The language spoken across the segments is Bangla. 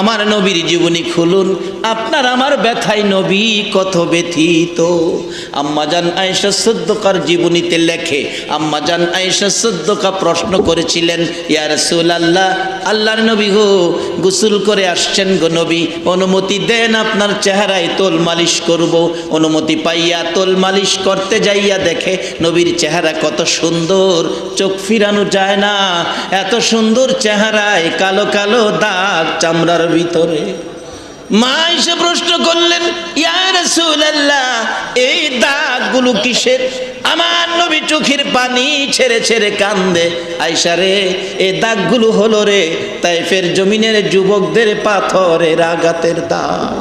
আমার নবীর জীবনী খুলুন। আপনার আমার ব্যথায় নবী কত ব্যথিত। আম্মাজান আয়েশা সদ্যকার জীবনীতে লেখে, আম্মাজান আয়েশা সদ্যকা প্রশ্ন করেছিলেন, ইয়া রাসূল আল্লাহ আল্লাহর নবী গো, গোসল করে আসছেন গো নবী, অনুমতি দেন আপনার চেহারায় তোল মালিশ করব। অনুমতি পাইয়া তোল মালিশ করতে যাইয়া দেখে নবীর চেহারা কত সুন্দর, চোখ ফিরানো যায় না। এত সুন্দর চেহারায় কালো কালো দাগ চামড়ার ভিতরে। মা এসে প্রশ্ন করলেন এই দাগগুলো কিসের? আমার নবী চোখের পানি ছেড়ে ছেড়ে কান্দে। আইসা রে এই দাগগুলো হলো রে তাই ফের জমিনের যুবকদের পাথরের আঘাতের দাগ।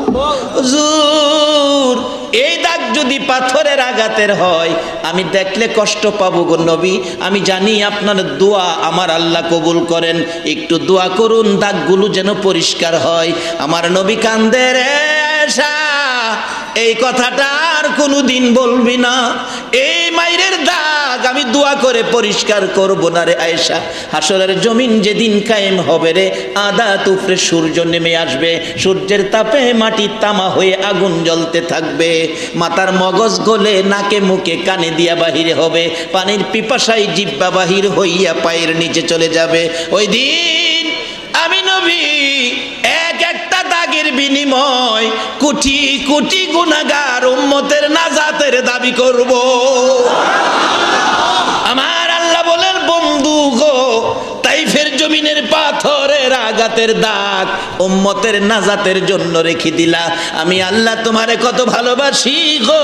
যদি পাথরের আঘাতের হয়, আমি দেখলে কষ্ট পাবো গো নবী। আমি জানি আপনার দোয়া আমার আল্লাহ কবুল করেন। একটু দোয়া করুন, দাগগুলো যেন পরিষ্কার হয়। আমার নবী কান্দের এই কথাটা আর কোনো দিন বলবি না। এই মাইরের দাগ আমি দোয়া করে পরিষ্কার করব না রে আয়েশা। হাসরের জমিন যেদিন কায়েম হবে রে, আদা তুফরে সূর্য নেমে আসবে। সূর্যের তাপে মাটি তামা হয়ে আগুন জ্বলতে থাকবে। মাথার মগজ গলে নাকে মুখে কানে দিয়া বাহিরে হবে। পানির পিপাসায় জিব্বা বাহির হইয়া পায়ের নিচে চলে যাবে। ওই দিন আমি নবী দাগের বিনিময় কোটি কোটি গুণাগার উম্মতের নাজাতের দাবি করব। আমার আল্লাহ বলেন, বন্ধু গো, তাইফের জমিনের পাথরের আঘাতের দাগ উম্মতের নাজাতের জন্য রেখে দিলা। আমি আল্লাহ তোমারে কত ভালোবাসি গো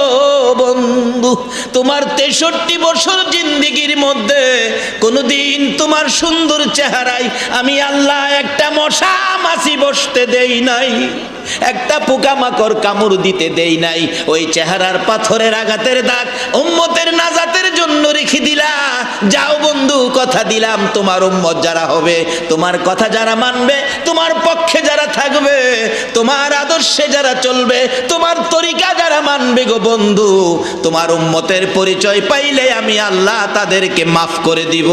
বন্ধু। তোমার তেষট্টি বছর জিন্দিগির মধ্যে কোনোদিন তোমার সুন্দর চেহারায় আমি আল্লাহ একটা মশা মাছি বসতে দেই নাই, একটা পোকামাকড় কামড় দিতে দেই নাই। ওই চেহারার পাথরের আঘাতের দাগ উম্মতের নাজাতের জন্য রেখে দিলা। যাও বন্ধু, কথা দিলাম, তোমার উম্মত যারা হবে, তোমার কথা যারা মানবে, তোমার পক্ষে যারা থাকবে, তোমার আদর্শে যারা চলবে, তোমার তরিকা যারা মানবে গো বন্ধু, তোমার উম্মতের পরিচয় পাইলে আমি আল্লাহ তাদেরকে মাফ করে দিব।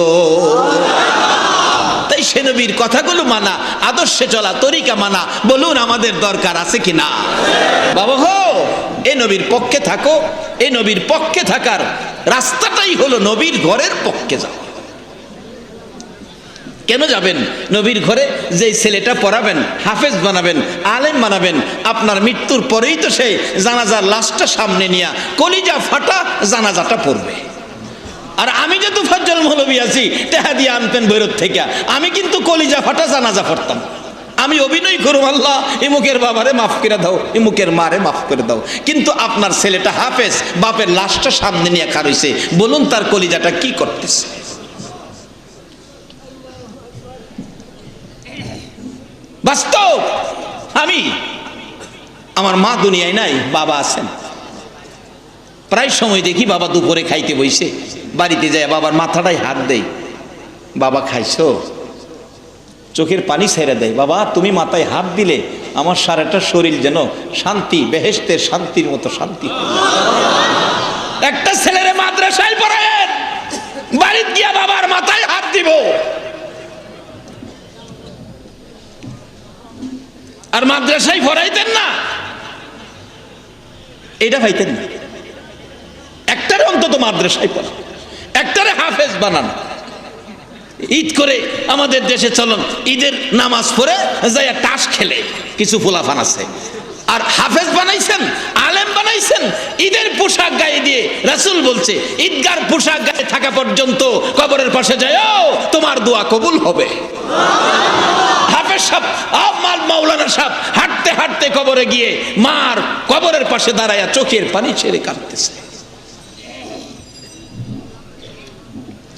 তাই সে নবীর কথাগুলো মানা, আদর্শে চলা, তরিকা মানা, বলুন আমাদের দরকার আছে কি না বাবা হো, এ নবীর পক্ষে থাকো, এ নবীর পক্ষে থাকার রাস্তাটাই হলো নবীর ঘরের পক্ষে যাও কেন যাবেন? নবীর ঘরে যে ছেলেটা পড়াবেন, হাফেজ বানাবেন, আলেম বানাবেন, আপনার মৃত্যুর পরেই তো সেই জানাজার লাশটা সামনে নিয়ে কলিজা ফাটা জানাজাটা পড়বে। আর আমি যে তুফাজ্জল মৌলবী আছি, টেহা দিয়ে আনতেন বৈরত থেকে, আমি কিন্তু কলিজা ফাটা জানাজা পড়তাম। আমি অভিনয় করুম, আল্লাহ, ইমুকের বাবারে মাফ করে দাও, ইমুকের মারে মাফ করে দাও। কিন্তু আপনার ছেলেটা হাফেজ, বাপের লাশটা সামনে নিয়ে খারইছে বলুন তার কলিজাটা কি করতেছে? আমি, আমার মা দুনিয়ায় নাই, বাবা আছেন। প্রায় সময় দেখি বাবা দুপুরে খাইতে বইছে। বাড়িতে যায় বাবার মাথাটাই হাত দেই বাবা, খাইছো? চোখের পানি ছেড়ে দেয়। বাবা, তুমি মাথায় হাত দিলে আমার সারাটা শরীর যেন শান্তি বেহেস্তের শান্তির মতো শান্তি একটা ছেলের মাদ্রাসায় পড়ায়েন। বাড়িতে গিয়া বাবার মাথায় হাত দিব। আর মাদ্রাসায় পড়াইতেন না। এটা পাইতেন না। একটারে অন্তত মাদ্রাসায় পড়া একটারে হাফেজ বানান। ঈদ করে আমাদের দেশে চলন, ঈদের নামাজ পড়ে যাইয়া তাস খেলে, কিছু ফুলাফান আছে। আর হাফেজ বানাইছেন, আলেম বানাইছেন, ঈদের পোশাক গায়ে দিয়ে রাসূল বলছে, ঈদগার পোশাক গায়ে থাকা পর্যন্ত কবরের পাশে যায় ও তোমার দোয়া কবুল হবে। কবরের পাশে দাঁড়ায়া চোখের পানি ছেড়ে কাঁদতেছে।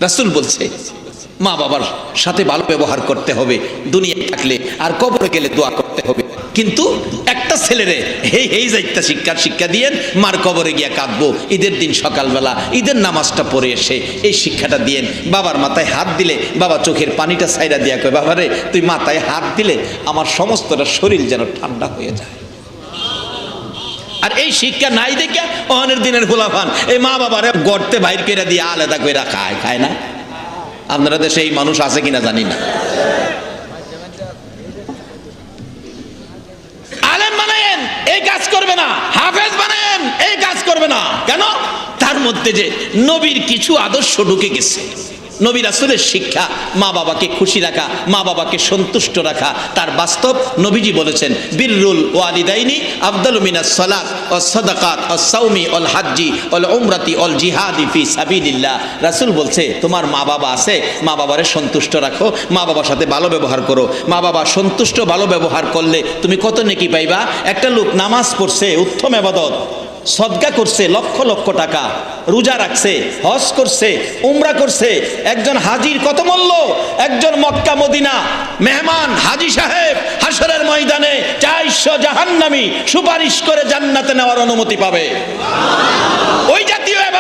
রাসুল বলছে মা বাবার সাথে ভালো ব্যবহার করতে হবে দুনিয়া থাকলে আর কবরে গেলে দোয়া করতে হবে। কিন্তু একটা ছেলেরে হেই হেই যাইতা শিক্ষার শিক্ষা দিয়েন, মার কবরে গিয়া কাঁদবো। ঈদের দিন সকালবেলা ঈদের নামাজটা পড়ে এসে এই শিক্ষাটা দিয়েন। বাবার মাথায় হাত দিলে বাবা চোখের পানিটা সাইরা দিয়া কয় বাবারে তুই মাথায় হাত দিলে আমার সমস্তটা শরীর যেন ঠান্ডা হয়ে যায়। আর এই শিক্ষা নাই দেখে অনের দিনের ফুলাফান এই মা বাবারে গড়তে বাইর করে দিয়ে আলাদা করে খায় খায় না? আপনারা দেশে এই মানুষ আছে কিনা জানি না। এই কাজ করবে না। হাফেজ বানায়েন, এই কাজ করবে না। কেন? তার মধ্যে যে নবীর কিছু আদর্শ ঢুকে গেছে। নবী রাসুলের শিক্ষা, মা বাবাকে খুশি রাখা, মা বাবাকে সন্তুষ্ট রাখা। তার বাস্তব নবীজি বলেছেন, বীররুল ওয়ালিদাইনি আব্দুল মিনাস সালাত ও সদাকাত ও সাউমি অল হাজ্জি অল উমরাতি অল জিহাদি ফি সাবিলিল্লাহ। রাসুল বলছে, তোমার মা বাবা আছে, মা বাবারে সন্তুষ্ট রাখো, মা বাবার সাথে ভালো ব্যবহার করো। মা বাবা সন্তুষ্ট, ভালো ব্যবহার করলে তুমি কত নেকি পাইবা? একটা লোক নামাজ পড়ছে, উত্তম আবাদত। সদকা করছে, লক্ষ লক্ষ টাকা। রোজা রাখছে, হজ করছে, উমরা করছে। একজন হাজির কত মূল্য? একজন মক্কা মদিনা মেহমান, হাজি সাহেব হাসরের ময়দানে চারশো জাহান্নামি সুপারিশ করে জান্নাতে নেওয়ার অনুমতি পাবে। ওই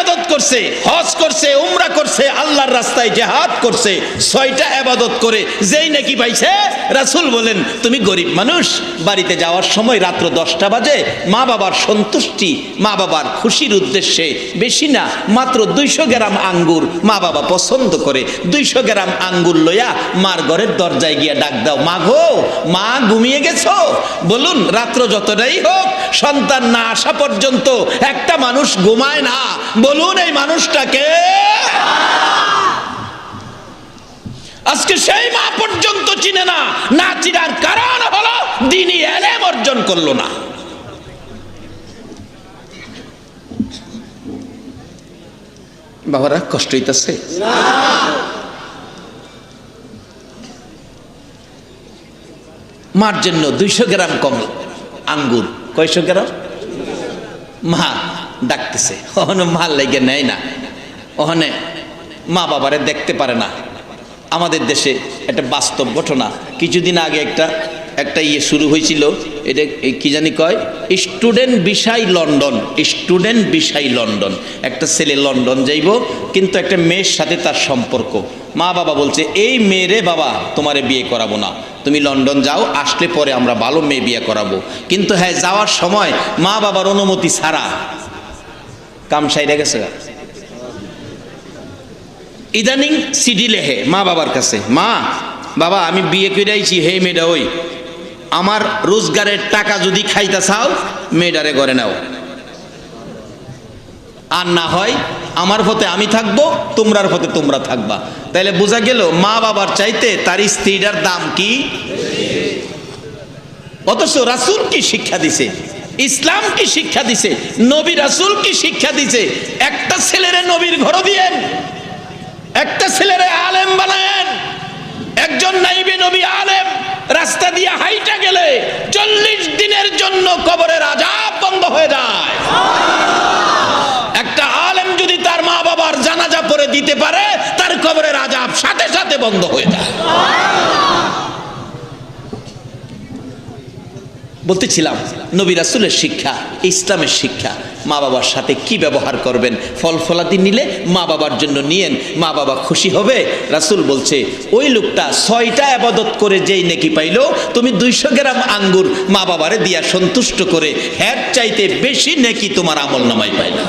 আবাদত করছে, হজ করছে, উমরা করছে, আল্লাহর রাস্তায় জেহাদ করছে, ছয়টা আবাদত করে যেই নাকি পাইছে, রাসূল বলেন, তুমি গরিব মানুষ, বাড়িতে যাওয়ার সময় রাত্র দশটা বাজে, মা বাবার সন্তুষ্টি, মা বাবার খুশির উদ্দেশ্যে, বেশি না, মাত্র দুইশো গ্রাম আঙ্গুর মা বাবা পছন্দ করে, দুইশো গ্রাম আঙ্গুর লইয়া মার ঘরের দরজায় গিয়া ডাক দাও, মা গো, মা ঘুমিয়ে গেছো? বলুন, রাত্র যতটাই হোক সন্তান না আসা পর্যন্ত একটা মানুষ ঘুমায় না। বলুন এই মানুষটাকে। আজকে সেই মা পর্যন্ত চিনে না। না চিনার কারণ হলো দিনই এলেম অর্জন করল না। বাবারা, কষ্ট হইতাছে? মার জন্য দুইশো গ্রাম কম আঙ্গুর। কয়শো গ্রাম মা ডাকতেছে। ওখানে মাল লেগে নেয় না। ওখানে মা বাবারে দেখতে পারে না। আমাদের দেশে একটা বাস্তব ঘটনা। কিছুদিন আগে একটা একটা ইয়ে শুরু হয়েছিল। এটা কি জানি কয়? স্টুডেন্ট বিষয় লন্ডন। স্টুডেন্ট বিষয় লন্ডন। একটা ছেলে লন্ডন যাইব, কিন্তু একটা মেয়ের সাথে তার সম্পর্ক। মা বাবা বলছে, এই মেয়েরে বাবা, তোমারে বিয়ে করাবো না। তুমি লন্ডন যাও, আসলে পরে আমরা ভালো মেয়ে বিয়ে করাবো। কিন্তু হ্যাঁ যাওয়ার সময় মা বাবার অনুমতি ছাড়া। কাম গেছে ইদানিং সিডি লেহে মা বাবার কাছে। মা, বাবা, আমি বিয়ে করে আইছি, হে মেয়েটা ওই। আমার রোজগারের টাকা যদি খাইতে চাও, মেয়েটারে ঘরে নাও। আর না হয়, আমার পথে আমি থাকব, তোমরার পথে তোমরা থাকবা। তাইলে বোঝা গেল, মা বাবার চাইতে তার স্ত্রীটার দাম কি? অথচ রাসূল কি শিক্ষা দিছে? ইসলাম কি শিক্ষা দিছে? নবী রাসূল কি শিক্ষা দিছে? একটা ছেলেরে নবীর ঘর দিয়েন, একটা ছেলেরে আলেম বানায়েন। একজন নাইবে নবী আলেম, রাস্তা দিয়ে হাইটা গেলে চল্লিশ দিনের জন্য কবরের আজাব বন্ধ হয়ে যায় একটা আলেম যদি তার মা বাবার জানাজা পরে দিতে পারে তার কবরের আজাব সাথে সাথে বন্ধ হয়ে যায়। বলতেছিলাম, নবী রাসুলের শিক্ষা, ইসলামের শিক্ষা, মা বাবার সাথে কি ব্যবহার করবেন? ফল ফলাদি নিলে মা বাবার জন্য নিয়েন, মা বাবা খুশি হবে? রাসুল বলছে, ওই লোকটা ছয়টা আবাদত করে যেই নেকি পাইলো, তুমি দুইশো গ্রাম আঙ্গুর মা বাবারে দিয়া সন্তুষ্ট করে হ্যার চাইতে বেশি নেকি তোমার আমল নামাই পাইলা।